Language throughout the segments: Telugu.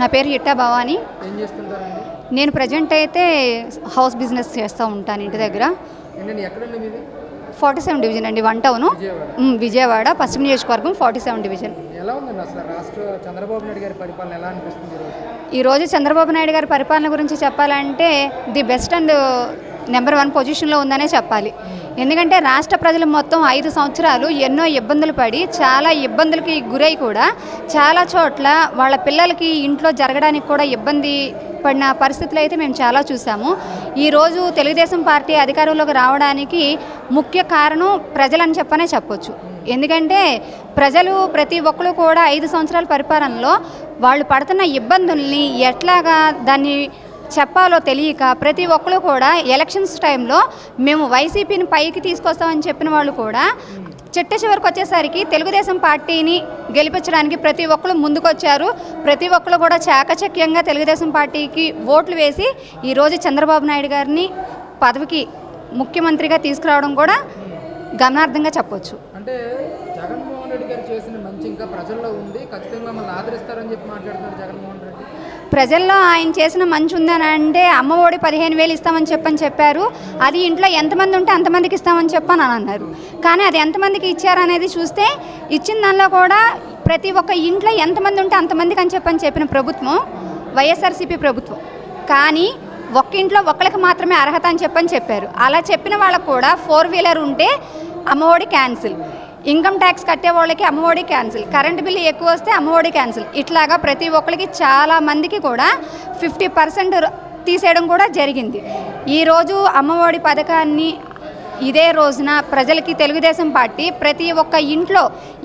నా పేరు ఇట్టా భవాని. నేను ప్రజెంట్ అయితే హౌస్ బిజినెస్ చేస్తూ ఉంటాను ఇంటి దగ్గర. ఫార్టీ సెవెన్ డివిజన్ అండి వన్ టౌను. విజయవాడ. పశ్చిమ నియోజకవర్గం ఫార్టీ సెవెన్ డివిజన్. ఎలా ఉందండి అసలు రాష్ట్ర చంద్రబాబు నాయుడు గారి పరిపాలన ఎలా అనిపిస్తుంది ఈరోజు ఈరోజు చంద్రబాబు నాయుడు గారి పరిపాలన గురించి చెప్పాలంటే the best and number one పొజిషన్లో ఉందనే చెప్పాలి. ఎందుకంటే రాష్ట్ర ప్రజలు మొత్తం ఐదు సంవత్సరాలు ఎన్నో ఇబ్బందులు పడి చాలా ఇబ్బందులకి గురై కూడా చాలా చోట్ల వాళ్ళ పిల్లలకి ఇంట్లో జరగడానికి కూడా ఇబ్బంది పడిన పరిస్థితులు అయితే మేము చాలా చూసాము. ఈరోజు తెలుగుదేశం పార్టీ అధికారంలోకి రావడానికి ముఖ్య కారణం ప్రజలని చెప్పనే చెప్పొచ్చు. ఎందుకంటే ప్రజలు ప్రతి ఒక్కరు కూడా ఐదు సంవత్సరాల పరిపాలనలో వాళ్ళు పడుతున్న ఇబ్బందుల్ని ఎట్లాగా దాన్ని చెప్పాలో తెలియక ప్రతి ఒక్కరు కూడా ఎలక్షన్స్ టైంలో మేము వైసీపీని పైకి తీసుకొస్తామని చెప్పిన వాళ్ళు కూడా చిట్ట చివరికి వచ్చేసరికి తెలుగుదేశం పార్టీని గెలిపించడానికి ప్రతి ఒక్కరు ముందుకొచ్చారు. ప్రతి ఒక్కరు కూడా చాకచక్యంగా తెలుగుదేశం పార్టీకి ఓట్లు వేసి ఈరోజు చంద్రబాబు నాయుడు గారిని పదవికి ముఖ్యమంత్రిగా తీసుకురావడం కూడా గమనార్థంగా చెప్పొచ్చు. అంటే జగన్మోహన్ రెడ్డి గారు చేసిన మంచి ఇంకా ప్రజల్లో ఉంది. ఖచ్చితంగా మమ్మల్ని ఆదరిస్తారని చెప్పి మాట్లాడుతున్నారు జగన్మోహన్ రెడ్డి. ప్రజల్లో ఆయన చేసిన మంచి ఉందని అంటే అమ్మఒడి పదిహేను వేలు ఇస్తామని చెప్పని చెప్పారు. అది ఇంట్లో ఎంతమంది ఉంటే అంతమందికి ఇస్తామని చెప్పని అని అన్నారు. కానీ అది ఎంతమందికి ఇచ్చారనేది చూస్తే ఇచ్చిన దానిలో కూడా ప్రతి ఒక్క ఇంట్లో ఎంతమంది ఉంటే అంతమందికి అని చెప్పని చెప్పిన ప్రభుత్వం వైఎస్ఆర్సీపీ ప్రభుత్వం. కానీ ఒక్క ఇంట్లో ఒక్కరికి మాత్రమే అర్హత అని చెప్పని చెప్పారు. అలా చెప్పిన వాళ్ళకు కూడా ఫోర్ వీలర్ ఉంటే అమ్మఒడి క్యాన్సిల్. ఇన్కమ్ ట్యాక్స్ కట్టే వాళ్ళకి అమ్మఒడి క్యాన్సిల్ కరెంట్ బిల్లు ఎక్కువ వస్తే అమ్మఒడి క్యాన్సిల్. ఇట్లాగా ప్రతి ఒక్కరికి చాలా మందికి కూడా ఫిఫ్టీ పర్సెంట్ తీసేయడం కూడా జరిగింది. ఈరోజు అమ్మఒడి పథకాన్ని ఇదే రోజున ప్రజలకి తెలుగుదేశం పార్టీ ప్రతి ఒక్క ఇంట్లో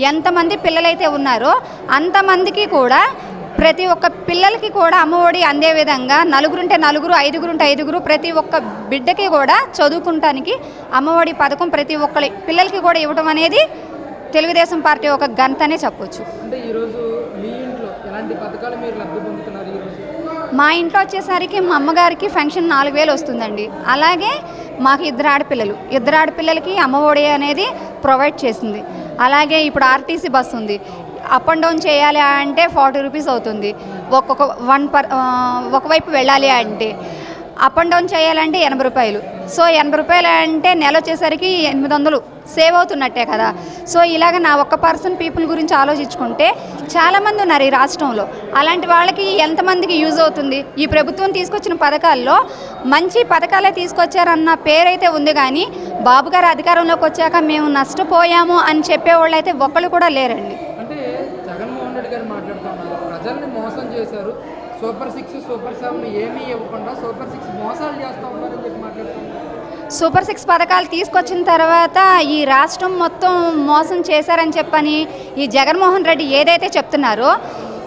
ఎంతమంది పిల్లలైతే ఉన్నారో అంతమందికి కూడా ప్రతి ఒక్క పిల్లలకి కూడా అమ్మఒడి అందే విధంగా నలుగురుంటే నలుగురు ఐదుగురుంటే ఐదుగురు ప్రతి ఒక్క బిడ్డకి కూడా చదువుకుంటానికి అమ్మఒడి పథకం ప్రతి ఒక్కరి పిల్లలకి కూడా ఇవ్వడం అనేది తెలుగుదేశం పార్టీ ఒక గంతనే చెప్పొచ్చు. అంటే ఈరోజు మీ ఇంట్లో ఎలాంటి పథకాలు మీరు లబ్ధి పొందుతున్నారు ఈరోజు? మా ఇంట్లో వచ్చేసరికి మా అమ్మగారికి ఫంక్షన్ నాలుగు వేలు వస్తుందండి. అలాగే మాకు ఇద్దరు ఆడపిల్లలు. ఇద్దరు ఆడపిల్లలకి అమ్మఒడి అనేది ప్రొవైడ్ చేసింది. అలాగే ఇప్పుడు ఆర్టీసీ బస్ ఉంది. అప్ అండ్ డౌన్ చేయాలి అంటే ఫార్టీ రూపీస్ అవుతుంది. ఒక్కొక్క వన్ పర్ ఒకవైపు వెళ్ళాలి అంటే అప్ అండ్ డౌన్ చేయాలంటే ఎనభై రూపాయలు. సో ఎనభై రూపాయలు అంటే నెల వచ్చేసరికి ఎనిమిది వందలు. సేవ్ అవుతున్నట్టే కదా. సో ఇలాగ నా ఒక్క పర్సన్ పీపుల్ గురించి ఆలోచించుకుంటే చాలామంది ఉన్నారు ఈ రాష్ట్రంలో. అలాంటి వాళ్ళకి ఎంతమందికి యూజ్ అవుతుంది? ఈ ప్రభుత్వం తీసుకొచ్చిన పథకాల్లో మంచి పథకాలే తీసుకొచ్చారన్న పేరైతే ఉంది కానీ బాబు గారు అధికారంలోకి వచ్చాక మేము నష్టపోయాము అని చెప్పేవాళ్ళు అయితే ఒక్కళ్ళు కూడా లేరండి. అంటే జగన్మోహన్ రెడ్డి గారు ప్రజల్ని మోసం చేశారు. సూపర్ సిక్స్ సూపర్ సెవెన్ ఏమీ ఇవ్వకుండా సూపర్ సిక్స్ మోసాలు చేస్తూ ఉన్నారని చెప్పి మాట్లాడుతున్నారు. సూపర్ సిక్స్ పథకాలు తీసుకొచ్చిన తర్వాత ఈ రాష్ట్రం మొత్తం మోసం చేశారని చెప్పని ఈ జగన్మోహన్ రెడ్డి ఏదైతే చెప్తున్నారో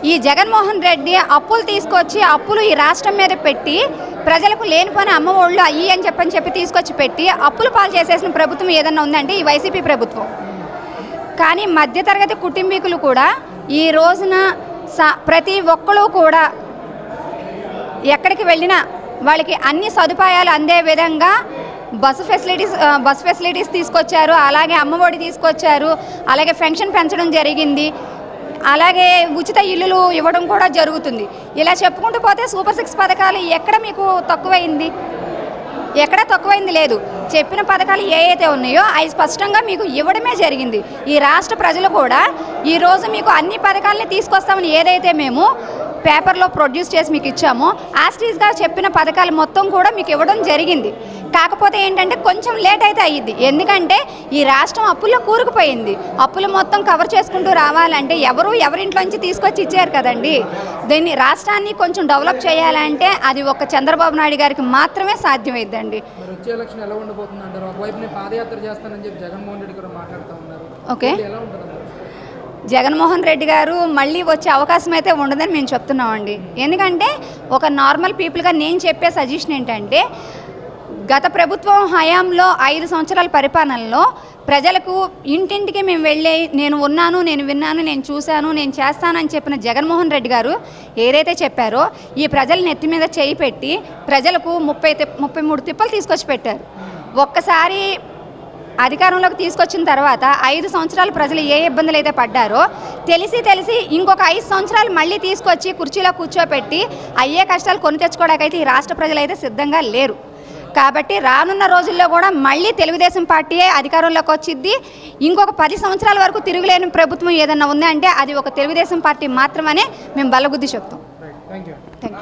ఈ జగన్మోహన్ రెడ్డి అప్పులు తీసుకొచ్చి అప్పులు ఈ రాష్ట్రం మీద పెట్టి ప్రజలకు లేనిపోయిన అమ్మ ఒళ్ళు అయ్యి అని చెప్పని చెప్పి తీసుకొచ్చి పెట్టి అప్పులు పాలు చేసేసిన ప్రభుత్వం ఏదన్నా ఉందంటే ఈ వైసీపీ ప్రభుత్వం. కానీ మధ్యతరగతి కుటుంబీకులు కూడా ఈ రోజున సా ప్రతి ఒక్కరు కూడా ఎక్కడికి వెళ్ళినా వాళ్ళకి అన్ని సదుపాయాలు అందే విధంగా బస్సు ఫెసిలిటీస్ బస్ ఫెసిలిటీస్ తీసుకొచ్చారు. అలాగే అమ్మఒడి తీసుకొచ్చారు. అలాగే పెన్షన్ పెంచడం జరిగింది. అలాగే ఉచిత ఇల్లులు ఇవ్వడం కూడా జరుగుతుంది. ఇలా చెప్పుకుంటూ పోతే సూపర్ సిక్స్ పథకాలు ఎక్కడ మీకు తక్కువైంది? ఎక్కడ తక్కువైంది లేదు. చెప్పిన పథకాలు ఏ ఉన్నాయో అవి స్పష్టంగా మీకు ఇవ్వడమే జరిగింది. ఈ రాష్ట్ర ప్రజలు కూడా ఈరోజు మీకు అన్ని పథకాలని తీసుకొస్తామని ఏదైతే మేము పేపర్లో ప్రొడ్యూస్ చేసి మీకు ఇచ్చామో యాస్టీస్గా చెప్పిన పథకాలు మొత్తం కూడా మీకు ఇవ్వడం జరిగింది. కాకపోతే ఏంటంటే కొంచెం లేట్ అయితే అయ్యింది ఎందుకంటే ఈ రాష్ట్రం అప్పుల్లో కూరుకుపోయింది. అప్పులు మొత్తం కవర్ చేసుకుంటూ రావాలంటే ఎవరు ఎవరింట్లోంచి తీసుకొచ్చి ఇచ్చారు కదండి? దీన్ని రాష్ట్రాన్ని కొంచెం డెవలప్ చేయాలంటే అది ఒక చంద్రబాబు నాయుడు గారికి మాత్రమే సాధ్యమైద్దండి. మరి వచ్చే ఎలక్షన్ ఎలా ఉండబోతుంది అంటారు ఒకవైపు నేను పాదయాత్ర చేస్తానని చెప్పి జగన్మోహన్ రెడ్డి గారు మాట్లాడుతూ ఉన్నారు. ఓకే. ఇది ఎలా ఉంటుంది జగన్మోహన్ రెడ్డి గారు మళ్ళీ వచ్చే అవకాశం అయితే ఉండదని మేము చెప్తున్నామండి. ఎందుకంటే ఒక నార్మల్ పీపుల్గా నేను చెప్పే సజెషన్ ఏంటంటే గత ప్రభుత్వం హయాంలో ఐదు సంవత్సరాల పరిపాలనలో ప్రజలకు ఇంటింటికి మేము వెళ్ళే నేను ఉన్నాను నేను విన్నాను నేను చూశాను నేను చేస్తానని చెప్పిన జగన్మోహన్ రెడ్డి గారు ఏదైతే చెప్పారో ఈ ప్రజల నెత్తి మీద చేయి పెట్టి ప్రజలకు ముప్పై ముప్పై మూడు తిప్పలు తీసుకొచ్చి పెట్టారు. ఒక్కసారి అధికారంలోకి తీసుకొచ్చిన తర్వాత ఐదు సంవత్సరాలు ప్రజలు ఏ ఇబ్బందులు అయితే పడ్డారో తెలిసి తెలిసి ఇంకొక ఐదు సంవత్సరాలు మళ్ళీ తీసుకొచ్చి కుర్చీలో కూర్చోపెట్టి అయ్యే కష్టాలు కొని తెచ్చుకోవడానికైతే ఈ రాష్ట్ర ప్రజలు అయితే సిద్ధంగా లేరు. కాబట్టి రానున్న రోజుల్లో కూడా మళ్ళీ తెలుగుదేశం పార్టీయే అధికారంలోకి వచ్చిద్ది. ఇంకొక పది సంవత్సరాల వరకు తిరుగులేని ప్రభుత్వం ఏదన్నా ఉంది అంటే అది ఒక తెలుగుదేశం పార్టీ మాత్రమనే మేము బలబుద్ధి చెప్తాం. Thank you